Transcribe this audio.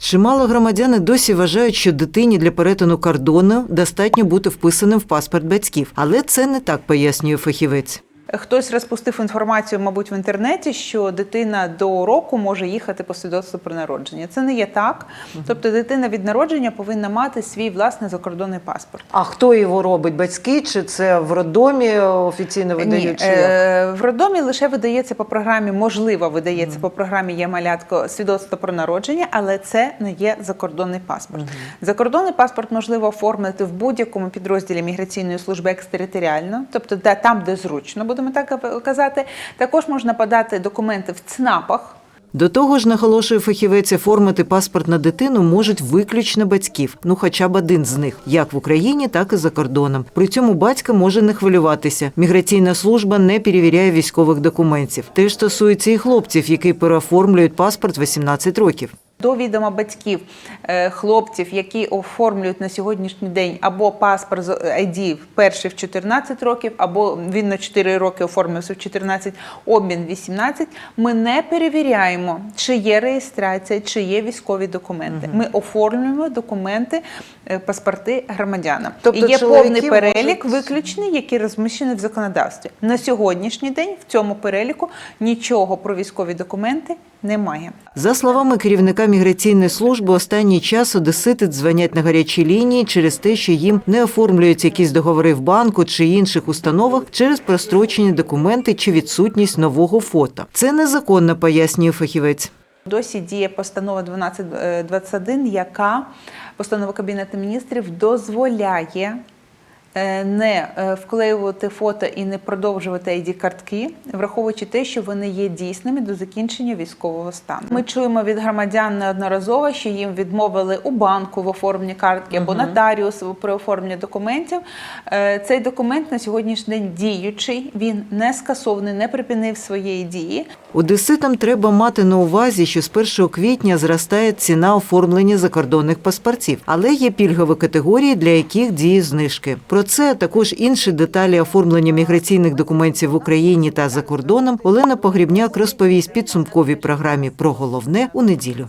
Чимало громадяни досі вважають, що дитині для перетину кордону достатньо бути вписаним в паспорт батьків, але це не так пояснює фахівець. Хтось розпустив інформацію, мабуть, в інтернеті, що дитина до року може їхати по свідоцтву про народження. Це не є так. Тобто, дитина від народження повинна мати свій власний закордонний паспорт. А хто його робить? Батьки чи це в роддомі офіційно Ні, видають? як? е, в роддомі лише видається по програмі, можливо, видається по програмі є малятко свідоцтво про народження, але це не є закордонний паспорт. Закордонний паспорт можливо оформити в будь-якому підрозділі міграційної служби екстериторіально, тобто де там, де зручно, будемо так казати. Також можна подати документи в ЦНАПах. До того ж, наголошує фахівець, оформити паспорт на дитину можуть виключно батьків, ну хоча б один з них, як в Україні, так і за кордоном. При цьому батька може не хвилюватися. Міграційна служба не перевіряє військових документів. Теж стосується і хлопців, які переоформлюють паспорт 18 років. До відома батьків е, хлопців, які оформлюють на сьогоднішній день або паспорт з ID перший в 14 років, або він на 4 роки оформився в 14, обмін 18, ми не перевіряємо, чи є реєстрація, чи є військові документи. Ми оформлюємо документи, е, паспорти громадянам. Тобто І є повний перелік можуть- виключний, який розміщений в законодавстві. На сьогоднішній день в цьому переліку нічого про військові документи немає. За словами керівника міграційної служби, останній час одесити дзвонять на гарячі лінії через те, що їм не оформлюють якісь договори в банку чи інших установах через прострочені документи чи відсутність нового фото. Це незаконно, пояснює фахівець. Досі діє постанова 1221, яка постанова Кабінету міністрів дозволяє е, не е, вклеювати фото і не продовжувати id картки, враховуючи те, що вони є дійсними до закінчення військового стану. Ми чуємо від громадян неодноразово, що їм відмовили у банку в оформленні картки або нотаріусу при оформленні документів. Е, Цей документ на сьогоднішній день діючий, він не скасований, не припинив своєї дії. Одеситам треба мати на увазі, що з 1 квітня зростає ціна оформлення закордонних паспортів, але є пільгові категорії, для яких діє знижки. Про це а також інші деталі оформлення міграційних документів в Україні та за кордоном Олена Погрібняк розповість підсумковій програмі про головне у неділю.